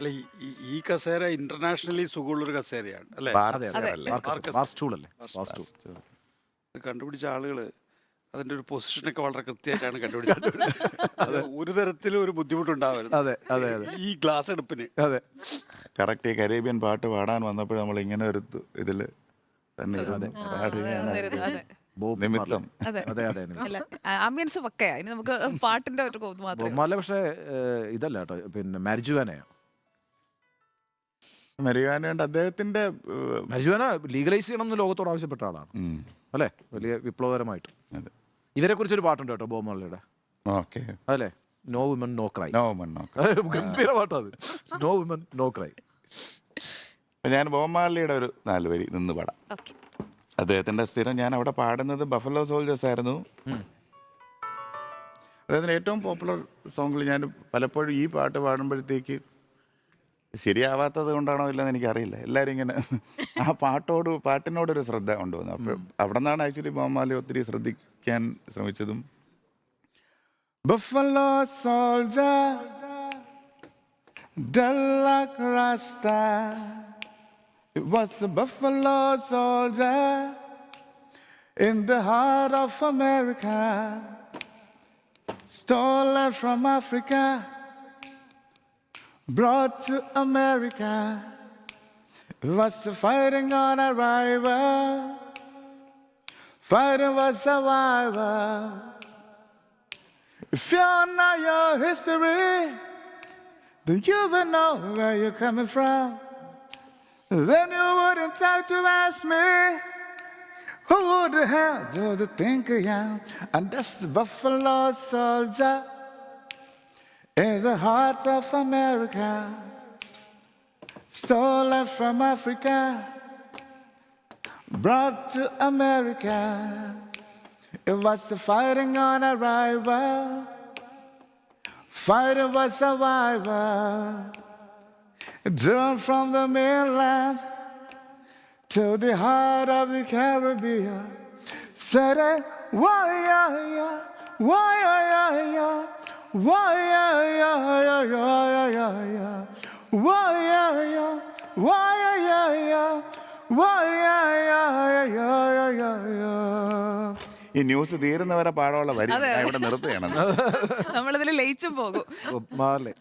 അല്ല ഈ- ഈ- ഈ കസേര ഇന്റർനാഷണലി സുഖമുള്ളൊരു കസേരയാണ് അല്ലേ? അതെ അതെ. അല്ലേ? മാർക്കസ്. ഇത് കണ്ടുപിടിച്ച ആളുകൾ അതിന്റെ ഒരു പൊസിഷനൊക്കെ വളരെ കൃത്യമായിട്ടാണ് കണ്ടുപിടിച്ചത്. അത് ഒരു തരത്തിലും ഒരു ബുദ്ധിമുട്ടുണ്ടാവരുത്. അതെ അതെ അതെ. ഈ ഗ്ലാസ് എടുപ്പിന് അതെ. കറക്റ്റ് ഈ കരീബിയൻ പാട്ട് പാടാൻ വന്നപ്പോൾ നമ്മൾ ഇങ്ങനെ ഒരു തു- ഇതിൽ തന്നെ ഇരുന്ന്. പാടുകയാണ് അതെ, അതെ. ബോബ് നിമിത്തം. അതെ. അതെ അതെ അതെ. അല്ല ആംബിയൻസ് പക്കയാ ഇനി നമുക്ക് പാട്ടിന്റെ ഒരു മാത്രമേ പക്ഷേ ഏഹ്, ഇതല്ല കേട്ടോ. പിന്നെ മരിജുവാനയാ മരിയാനുണ്ട് അദ്ദേഹത്തിന്റെ മരിജുവാന ലീഗലൈസ് ചെയ്യണം എന്ന് ലോകത്തോട് ആവശ്യപ്പെട്ട ആളാണ്. അല്ലെ അല്ലേ? വലിയ വിപ്ലവകരമായിട്ട്. ഇവരെ കുറിച്ച് ഒരു പാട്ടുണ്ട് കേട്ടോ ബോബ് മാർലിയുടെ ഓക്കെ അതല്ലേ no woman no cry no woman no ഗംഭീര പാട്ടത് നോ വിമൻ നോ ക്രൈ ഞാൻ ബോമാലിയുടെ ഒരു നാല് വരി നിന്ന് പാടാം. അദ്ദേഹത്തിന്റെ സ്ഥിരം ഞാൻ അവിടെ പാടുന്നത് ബഫലോ സോൾജേഴ്സ് ആയിരുന്നു. അദ്ദേഹത്തിന്റെ ഏറ്റവും പോപ്പുലർ സോങ്ങിൽ ഞാൻ പലപ്പോഴും ഈ പാട്ട് പാടുമ്പോഴത്തേക്ക് ശരിയാവാത്തത് കൊണ്ടാണോ ഇല്ലെന്ന് എനിക്കറിയില്ല. എല്ലാവരും ഇങ്ങനെ ആ പാട്ടോട് പാട്ടിനോടൊരു ശ്രദ്ധ കൊണ്ടുവന്നു. അപ്പോൾ അവിടെ നിന്നാണ് ആക്ച്വലി ബോമാലി ഒത്തിരി ശ്രദ്ധിക്കാൻ ശ്രമിച്ചതും. Buffalo soldier Dull Rasta. It was a buffalo soldier in the heart of America. Stolen from Africa, brought to America. Was fighting on arrival. Fighting was survival. If you know your history, then you will know where you're coming from. Then you wouldn't have to ask me, who the hell do you think I am? And that's the Buffalo Soldier in the heart of America, stolen from Africa, brought to America. It was a fighting on arrival. Fighter was survivor, drawn from the mainland to the heart of the Caribbean. Said it, why, ഈ news തീരുന്നവരെ പാടാനുള്ള വരി ഞാൻ ഇവിടെ നിർത്തുകയാണ് നമ്മളിതിൽ ലയിച്ചും പോകും Marley